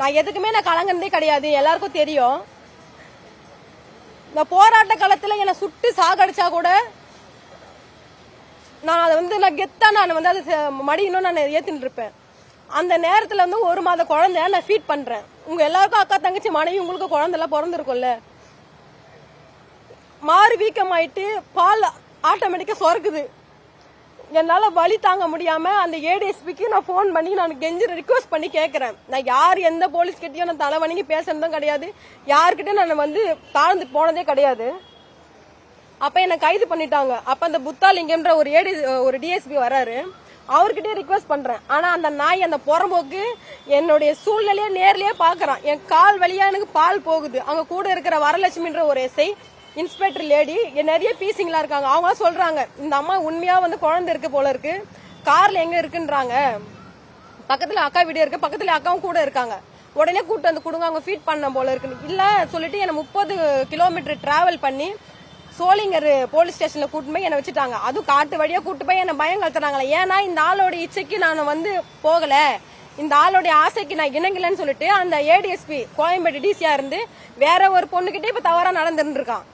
நான் எதுக்குமே நான் கலங்குனதே கிடையாது. எல்லாருக்கும் தெரியும். இந்த போராட்ட காலத்துல என்னை சுட்டு சாகடிச்சா கூட நான் அதை வந்து நான் கெத்தா நான் வந்து அதை செ- மடியணும் நான் ஏத்தின்னு இருப்பேன். அந்த நேரத்துல வந்து ஒரு மாத குழந்த நான் ஃபீட் பண்றேன். உங்க எல்லாருக்கும் அக்கா தங்கச்சி மனைவி உங்களுக்கு குழந்தை எல்லாம் பிறந்திருக்கும்ல. மாறு வீக்கமாயிட்டு பால் ஆட்டோமேட்டிக்கா சுரக்குது. என்னால வழி தாங்க முடியாம அந்த ஏடிஎஸ்பிக்கு நான் ஃபோன் பண்ணி நான் கெஞ்சி ரிக்வஸ்ட் பண்ணி கேட்கறேன் நான் யார் எந்த போலீஸ் கிட்டயும் நான் தலை வணங்கி பேசுனதும் கிடையாது. யார்கிட்டயும் நான் வந்து தாழ்ந்து போனதே கிடையாது. அப்ப என்ன கைது பண்ணிட்டாங்க. அப்ப அந்த புத்தாலிங்கம்ன்ற ஒரு ஏடி ஒரு டிஎஸ்பி வராரு. அவர்கிட்டயே ரிக்வஸ்ட் பண்றேன். ஆனா அந்த நாய் அந்த புறம்போக்கு என்னுடைய சூழ்நிலையை நேர்லயே பாக்குறான் என் கால் வழியா எனக்கு பால் போகுது. அங்க கூட இருக்கிற வரலட்சுமின்ற ஒரு எஸ்ஐ இன்ஸ்பெக்டர் லேடி நிறைய பீசிங்களா இருக்காங்க. அவங்க சொல்றாங்க இந்த அம்மா உண்மையா வந்து குழந்தை இருக்கு போல இருக்கு. கார்ல எங்க இருக்குன்றாங்க. பக்கத்துல அக்கா வீடு இருக்கு பக்கத்துல அக்காவும் கூட இருக்காங்க. உடனே கூட்டு வந்து கொடுங்க அவங்க ஃபீட் பண்ண போல இருக்குன்னு. இல்ல சொல்லிட்டு என்ன முப்பது கிலோமீட்டர் டிராவல் பண்ணி சோளிங்கர் போலீஸ் ஸ்டேஷன்ல கூட்டு போய் என்ன வச்சுட்டாங்க. அதுவும் காட்டு வழியா கூட்டு போய் என்ன பயம் கலத்துறாங்களே ஏன்னா இந்த ஆளோட இச்சைக்கு நான் வந்து போகல. இந்த ஆளுடைய ஆசைக்கு நான் இணங்கலன்னு சொல்லிட்டு அந்த ஏடிஎஸ்பி கோயம்பேடு டிசியா இருந்து வேற ஒரு பொண்ணுகிட்டே இப்ப தவறா நடந்துட்டு இருக்கான்